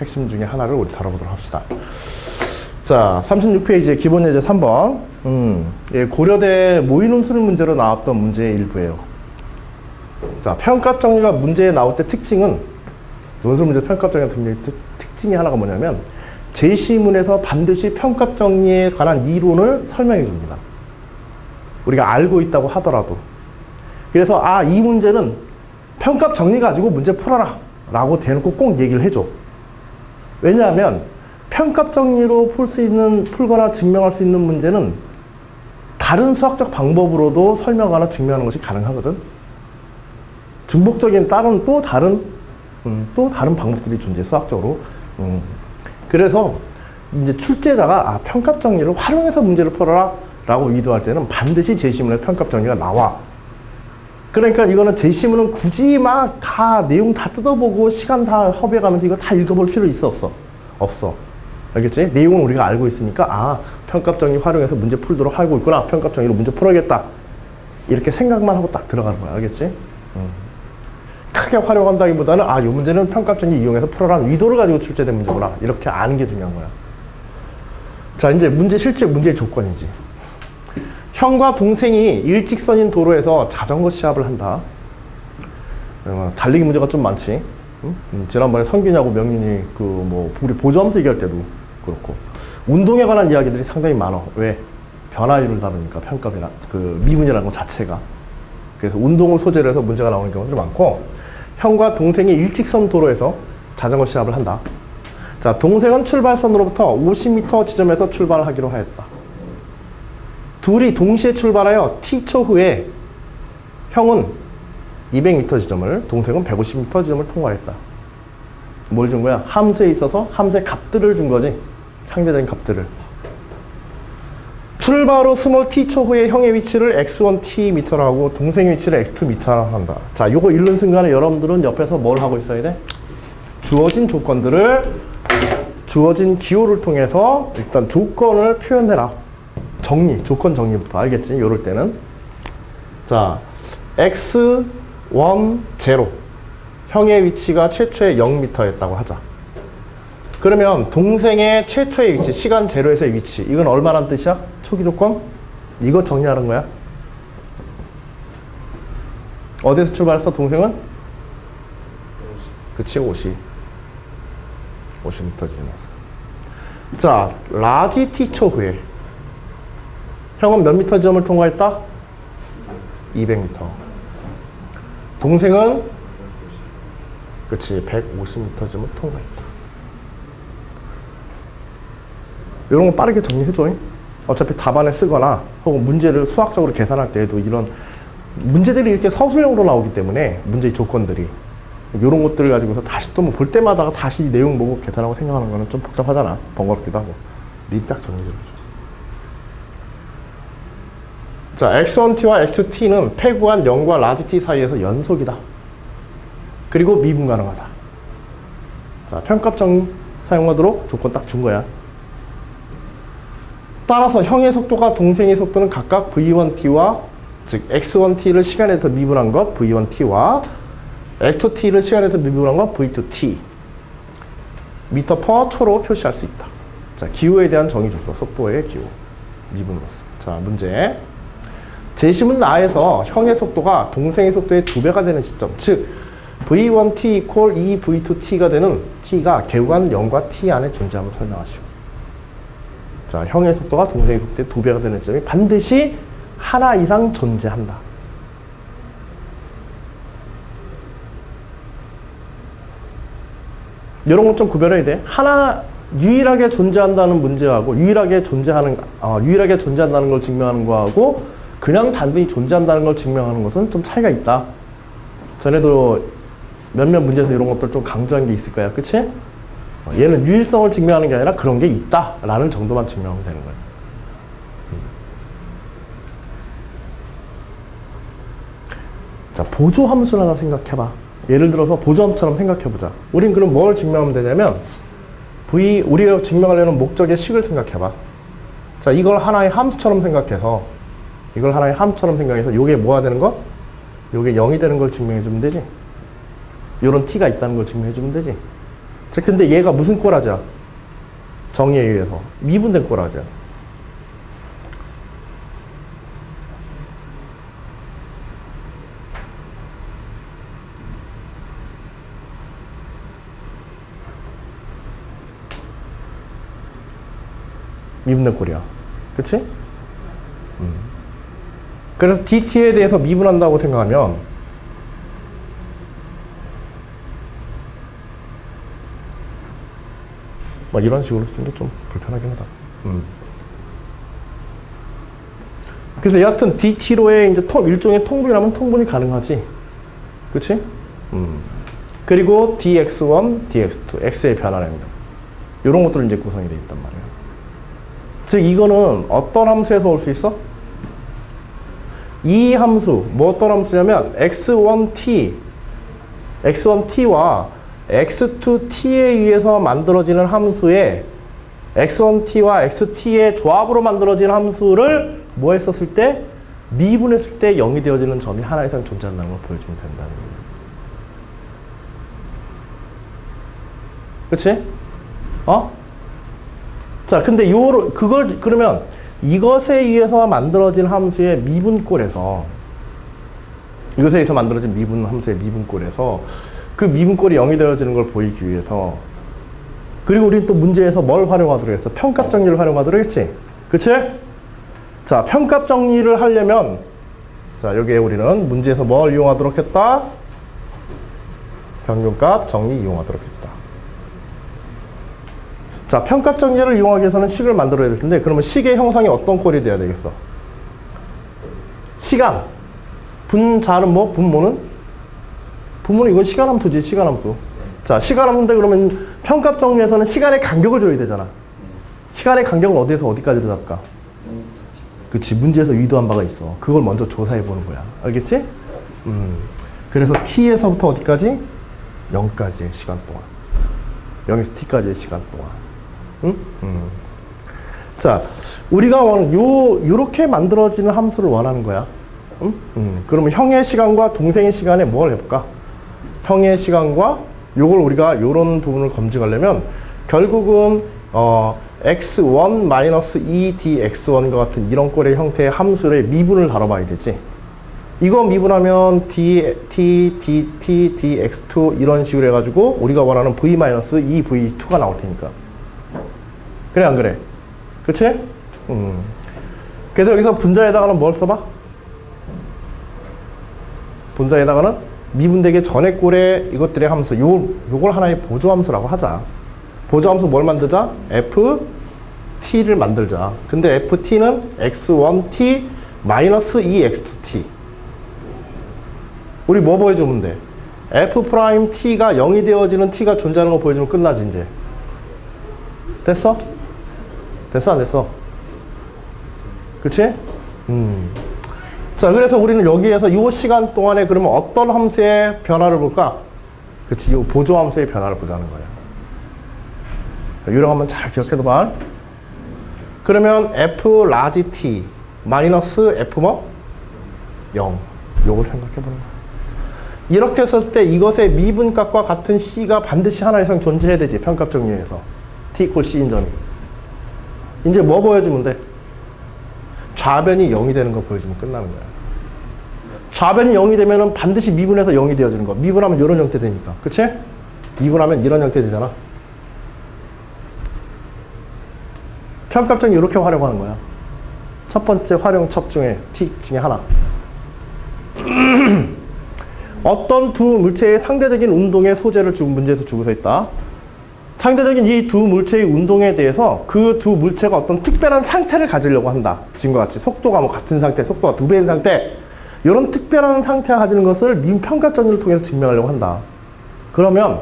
핵심 중에 하나를 우리 다뤄보도록 합시다. 자, 36페이지의 기본 예제 3번. 음, 예, 고려대 모의논 수능 문제로 나왔던 문제의 일부예요. 자, 평값 정리가 문제에 나올 때 특징은 논술 문제 평값 정리 같은 특- 특징이 하나가 뭐냐면 제시문에서 반드시 평값 정리에 관한 이론을 설명해 줍니다. 우리가 알고 있다고 하더라도. 그래서 아, 이 문제는 평값 정리 가지고 문제 풀어라. 라고 대놓고 꼭 얘기를 해줘. 왜냐하면 평값 정리로 풀 수 있는 풀거나 증명할 수 있는 문제는 다른 수학적 방법으로도 설명하거나 증명하는 것이 가능하거든. 중복적인 다른 또 다른 음, 또 다른 방법들이 존재 해 수학적으로. 음. 그래서 이제 출제자가 아, 평값 정리를 활용해서 문제를 풀어라 라고 의도할 때는 반드시 제시문에 평값 정리가 나와. 그러니까 이거는 제시문은 굳이 막 다 내용 다 뜯어보고 시간 다 허비해가면서 이거 다 읽어볼 필요 있어 없어? 없어. 알겠지? 내용은 우리가 알고 있으니까 아 평값 정리 활용해서 문제 풀도록 하고 있구나. 평값 정리로 문제 풀어야겠다. 이렇게 생각만 하고 딱 들어가는 거야. 알겠지? 음. 크게 활용한다기보다는 아 이 문제는 평값 정리 이용해서 풀어라는 의도를 가지고 출제된 문제구나. 이렇게 아는 게 중요한 거야. 자 이제 문제 실제 문제의 조건이지. 형과 동생이 일직선인 도로에서 자전거 시합을 한다. 어, 달리기 문제가 좀 많지. 응? 음, 지난번에 성균이하고 명윤이 그 뭐 우리 보조함수 얘기할 때도 그렇고 운동에 관한 이야기들이 상당히 많아. 왜? 변화율을 다루니까 평값이나 그 미분이라는 것 자체가. 그래서 운동을 소재로 해서 문제가 나오는 경우들이 많고 형과 동생이 일직선 도로에서 자전거 시합을 한다. 자, 동생은 출발선으로부터 50m 지점에서 출발하기로 하였다. 둘이 동시에 출발하여 T초 후에 형은 200m 지점을, 동생은 150m 지점을 통과했다. 뭘 준 거야? 함수에 있어서 함수의 값들을 준 거지. 상대적인 값들을. 출발 후 스몰 t초 후에 형의 위치를 x1t 미터로 하고 동생의 위치를 x2 미터로 한다. 자, 요거 읽는 순간에 여러분들은 옆에서 뭘 하고 있어야 돼? 주어진 조건들을 주어진 기호를 통해서 일단 조건을 표현해라. 정리, 조건 정리부터 알겠지? 요럴 때는. 자, x, 1, 0. 형의 위치가 최초의 0m였다고 하자. 그러면 동생의 최초의 위치, 시간 제로에서의 위치. 이건 얼마란 뜻이야? 초기 조건? 이거 정리하는 거야. 어디서 출발했어, 동생은? 그치, 50. 50m 지나서. 자, 라지 t초 후에. 형은 몇 미터 지점을 통과했다? 200m. 동생은 그렇지 150m 지점을 통과했다. 이런 거 빠르게 정리해줘. 어차피 답안에 쓰거나 혹은 문제를 수학적으로 계산할 때에도 이런 문제들이 이렇게 서술형으로 나오기 때문에 문제의 조건들이 이런 것들을 가지고서 다시 또뭐볼 때마다 다시 내용 보고 계산하고 생각하는 거는 좀 복잡하잖아. 번거롭기도 하고. 미리 딱 정리해줘. 자, x1t와 x2t는 폐구한 0과 라지 t 사이에서 연속이다. 그리고 미분 가능하다. 자, 평값 정리 사용하도록 조건 딱 준 거야. 따라서 형의 속도가 동생의 속도는 각각 v1t와 즉 x1t를 시간에서 미분한 것 v1t와 x2t를 시간에서 미분한 것 v2t 미터 퍼 초로 표시할 수 있다. 자, 기호에 대한 정의 줬어. 속도의 기호. 미분으로서. 자, 문제. 제시문 나에서 형의 속도가 동생의 속도의 두 배가 되는 시점, 즉 v1t equal 2v2t가 되는 t가 개구간 0과 t 안에 존재함을 설명하시오. 자, 형의 속도가 동생의 속도의 두 배가 되는 시점이 반드시 하나 이상 존재한다. 이런 건 좀 구별해야 돼. 하나 유일하게 존재한다는 문제하고 유일하게 존재하는 어, 유일하게 존재한다는 걸 증명하는 거하고 그냥 단순히 존재한다는 걸 증명하는 것은 좀 차이가 있다. 전에도 몇몇 문제에서 이런 것들 좀 강조한 게 있을 거야. 그치? 어, 얘는 유일성을 증명하는 게 아니라 그런 게 있다 라는 정도만 증명하면 되는 거야. 자, 보조 함수를 하나 생각해봐. 예를 들어서 보조 함수처럼 생각해보자. 우린 그럼 뭘 증명하면 되냐면, V, 우리가 증명하려는 목적의 식을 생각해봐. 자, 이걸 하나의 함수처럼 생각해서, 이걸 하나의 함수처럼 생각해서, 요게 뭐가 되는 것? 요게 0이 되는 걸 증명해 주면 되지. 요런 t가 있다는 걸 증명해 주면 되지. 자, 근데 얘가 무슨 꼬라지야? 정의에 의해서. 미분된 꼬라지야. 미분된 꼴이야. 그치? 음. 그래서 DT에 대해서 미분한다고 생각하면 뭐 이런 식으로 쓰는 게 좀 불편하긴 하다. 음. 그래서 여하튼 DT로의 이제 통, 일종의 통분이라면 통분이 가능하지. 그치? 음. 그리고 DX1, DX2, X의 거. 이런 것들은 이제 구성이 되어 있단 말이에요. 즉, 이거는 어떤 함수에서 올 수 있어? 이 함수, 뭐 어떤 함수냐면, x1t, x1t와 x2t에 의해서 만들어지는 함수의 x1t와 xt의 조합으로 만들어진 함수를 뭐 했었을 때? 미분했을 때 0이 되어지는 점이 하나 이상 존재한다는 걸 보여주면 된다는 거예요. 그치? 어? 자, 근데 요, 그걸, 그러면 이것에 의해서 만들어진 함수의 미분꼴에서 이것에 의해서 만들어진 미분 함수의 미분꼴에서 그 미분꼴이 0이 되어지는 걸 보이기 위해서 그리고 우리는 또 문제에서 뭘 활용하도록 했어? 평값 정리를 활용하도록 했지? 그치? 자, 평값 정리를 하려면 자, 여기에 우리는 문제에서 뭘 이용하도록 했다? 평균값 정리 이용하도록 했다. 자, 평값 정리를 이용하기 위해서는 식을 만들어야 될 텐데 그러면 식의 형상이 어떤 꼴이 돼야 되겠어? 시간. 분자는 뭐? 분모는? 분모는 이건 시간함수지, 시간함수. 자, 시간함수인데 그러면 평값 정리에서는 시간의 간격을 줘야 되잖아. 시간의 간격은 어디에서 어디까지로 잡까? 그치, 문제에서 의도한 바가 있어. 그걸 먼저 조사해 보는 거야. 알겠지? 음. 그래서 t에서부터 어디까지? 0까지의 시간 동안. 0에서 t까지의 시간 동안. 응? 음. 자, 우리가 요, 요렇게 만들어지는 함수를 원하는 거야. 응? 음. 그러면 형의 시간과 동생의 시간에 뭘 해볼까? 형의 시간과 요걸 우리가 요런 부분을 검증하려면 결국은 어, x1 2dx1과 같은 이런 꼴의 형태의 함수의 미분을 다뤄봐야 되지. 이거 미분하면 d, t, d, t, dx2 이런 식으로 해가지고 우리가 원하는 v 2v2가 나올 테니까. 그래 안 그래? 그치? 음. 그래서 여기서 분자에다가는 뭘 써봐? 분자에다가는 미분되기 전의 꼴의 이것들의 함수 요, 요걸 하나의 보조함수라고 하자 보조함수 뭘 만들자? ft를 만들자 근데 ft는 x1t 마이너스 2x2t 우리 뭐 보여주면 돼? f 프라임 t가 0이 되어지는 t가 존재하는 거 보여주면 끝나지 이제 됐어? 됐어 안 됐어? 그치? 음. 자, 그래서 우리는 여기에서 이 시간 동안에 그러면 어떤 함수의 변화를 볼까? 그치, 이 보조 함수의 변화를 보자는 거예요. 이런 거 한번 잘 기억해둬 봐. 그러면 f 라지 t 마이너스 f 뭐? 0. 요걸 생각해 보는 거야. 이렇게 했을 때 이것의 미분값과 같은 c가 반드시 하나 이상 존재해야 되지, 평값 정리에서. t 이퀄 c인 점이. 이제 뭐 보여주면 돼? 좌변이 0이 되는 거 보여주면 끝나는 거야. 좌변이 0이 되면 반드시 미분해서 0이 되어지는 거. 미분하면 이런 형태 되니까. 그치? 미분하면 이런 형태 되잖아. 평값정리 이렇게 활용하는 거야. 첫 번째 활용첩 중에 팁 중에 하나. 어떤 두 물체의 상대적인 운동의 소재를 주 문제에서 주고서 있다. 상대적인 이 두 물체의 운동에 대해서 그 두 물체가 어떤 특별한 상태를 가지려고 한다. 지금과 같이 속도가 뭐 같은 상태, 속도가 두 배인 상태. 이런 특별한 상태가 가지는 것을 민평가 정리를 통해서 증명하려고 한다. 그러면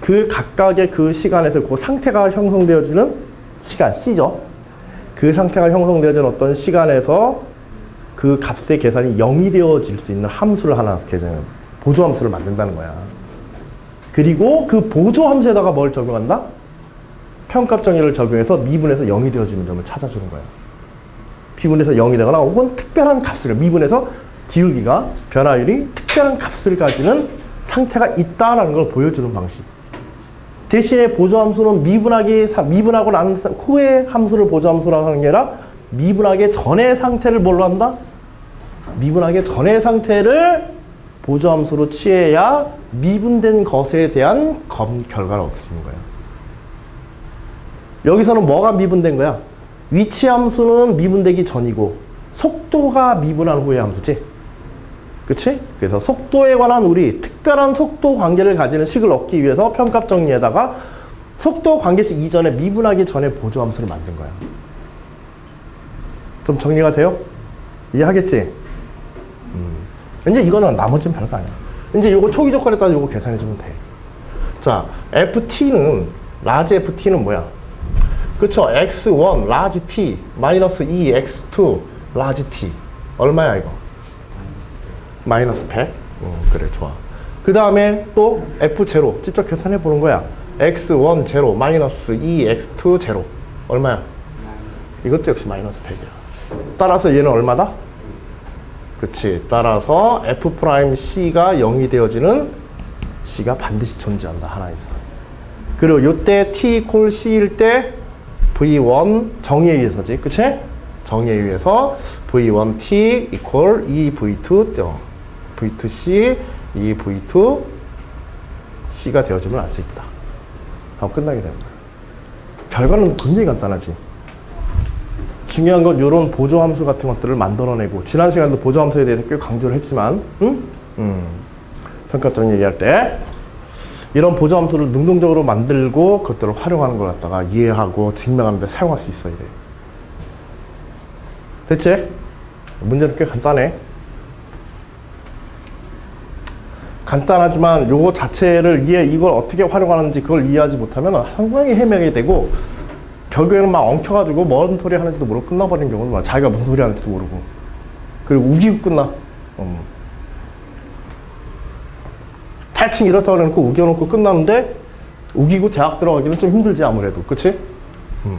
그 각각의 그 시간에서 그 상태가 형성되어지는 시간, C죠. 그 상태가 형성되어지는 어떤 시간에서 그 값의 계산이 0이 되어질 수 있는 함수를 하나 계산, 보조함수를 만든다는 거야. 그리고 그 보조 함수에다가 뭘 적용한다? 평값 정의를 적용해서 미분해서 0이 되어지는 점을 찾아주는 거야. 비분해서 0이 되거나 혹은 특별한 값을 미분해서 기울기가 변화율이 특별한 값을 가지는 상태가 있다라는 걸 보여주는 방식. 대신에 보조함수는 미분하기 사- 미분하고 난 사- 후에 함수를 보조함수라고 하는 게 아니라 미분하기 전의 상태를 뭘로 한다? 미분하기 전의 상태를 보조함수로 취해야 미분된 것에 대한 검 결과를 있는 거예요. 여기서는 뭐가 미분된 거야? 위치 함수는 미분되기 전이고 속도가 미분한 후의 함수지. 그치? 그래서 속도에 관한 우리 특별한 속도 관계를 가지는 식을 얻기 위해서 평값 정리에다가 속도 관계식 이전에 미분하기 전에 보조 함수를 만든 거야. 좀 정리가 돼요? 이해하겠지? 음. 이제 이거는 나머지는 별거 아니야. 이제 요거 초기 조건에 따라 요거 계산해 주면 돼. 자, FT는 라지 FT는 뭐야? 그쵸? X1 라지 T 마이너스 2 X2 라지 T 얼마야 이거? 마이너스 100? 음, 그래 좋아. 그 다음에 또 F0 직접 계산해 보는 거야. X1 제로 마이너스 2 X2 제로 얼마야? 이것도 역시 마이너스 100이야. 따라서 얘는 얼마다? 그치. 따라서 F 프라임 C가 0이 되어지는 C가 반드시 존재한다. 하나 이상. 그리고 요때 T 콜 C일 때 V1 정의에 의해서지. 그치? 정의에 의해서 V1T 이퀄 2V2 어, V2C 2V2 C가 되어지면 알 수 있다. 하고 끝나게 거야. 결과는 굉장히 간단하지. 중요한 건 이런 보조 함수 같은 것들을 만들어내고 지난 시간도 보조 함수에 대해서 꽤 강조를 했지만, 응? 음. 평가점 얘기할 때 이런 보조 함수를 능동적으로 만들고 그것들을 활용하는 걸 갖다가 이해하고 증명하는 데 사용할 수 있어야 돼. 됐지? 문제는 꽤 간단해. 간단하지만 요거 자체를 이해, 이걸 어떻게 활용하는지 그걸 이해하지 못하면 상당히 헤매게 되고 결국에는 막 엉켜가지고 뭔 소리 하는지도 모르고 끝나버리는 경우는 많아. 자기가 무슨 소리 하는지도 모르고. 그리고 우기고 끝나. 음. 대충 이렇다고 해놓고 우겨놓고 끝나는데 우기고 대학 들어가기는 좀 힘들지 아무래도. 그치? 음.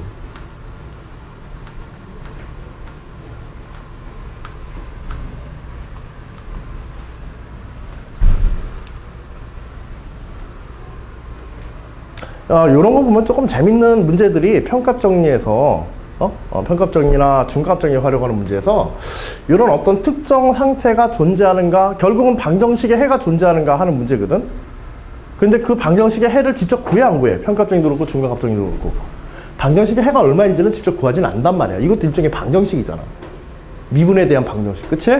어, 이런 거 보면 조금 재밌는 문제들이 평값 정리에서 어? 어, 평값 정리나 중값 정리 활용하는 문제에서 이런 어떤 특정 상태가 존재하는가 결국은 방정식의 해가 존재하는가 하는 문제거든. 근데 그 방정식의 해를 직접 구해 안 구해. 평값 정리도 그렇고 중값 정리도 그렇고. 방정식의 해가 얼마인지는 직접 구하진 않단 말이야. 이것도 일종의 방정식이잖아. 미분에 대한 방정식. 그치?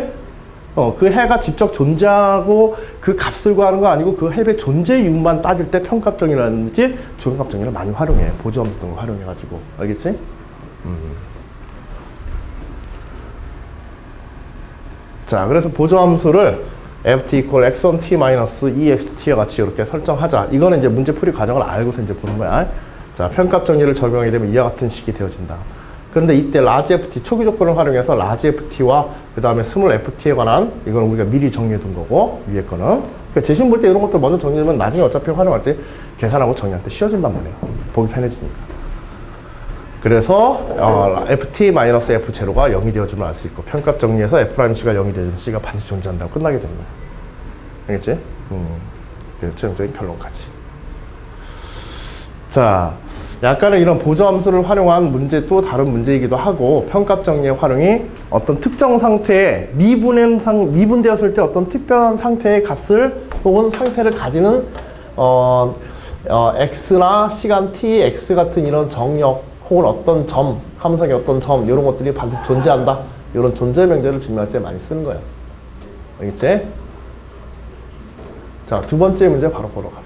어, 그 해가 직접 존재하고 그 값을 구하는 거 아니고 그 해의 존재 이유만 따질 때 평값정이라든지 중값정의를 많이 활용해. 보조함수 등을 활용해가지고. 알겠지? 음. 자, 그래서 보조함수를 ft equal x1 t 마이너스 2xt와 같이 이렇게 설정하자. 이거는 이제 문제 풀이 과정을 알고서 이제 보는 거야. 자, 평값정의를 적용하게 되면 이와 같은 식이 되어진다. 그런데 이때 라지 ft 초기 조건을 활용해서 라지 ft와 그 다음에 스몰 ft에 관한 이거는 우리가 미리 정리해 둔 거고 위에 거는 그러니까 재심 볼 때 이런 것들 먼저 정리하면 나중에 어차피 활용할 때 계산하고 정리할 때 쉬워진단 말이에요. 보기 편해지니까. 그래서 어, ft-f 제로가 0이 되어주면 알 수 있고 평값 정리해서 f''c가 0이 되어주는 c가 반드시 존재한다고 끝나게 되는 거야. 알겠지? 음. 그래서 최종적인 결론까지. 자, 약간의 이런 보조함수를 활용한 문제 또 다른 문제이기도 하고 평값 정리의 활용이 어떤 특정 상태에 미분한 상 미분되었을 때 어떤 특별한 상태의 값을 혹은 상태를 가지는 어, 어 x나 시간 t, x 같은 이런 정역 혹은 어떤 점, 함석의 어떤 점 이런 것들이 반드시 존재한다. 이런 존재 명제를 증명할 때 많이 쓰는 거예요. 알겠지? 자, 두 번째 문제 바로 보러 갑시다.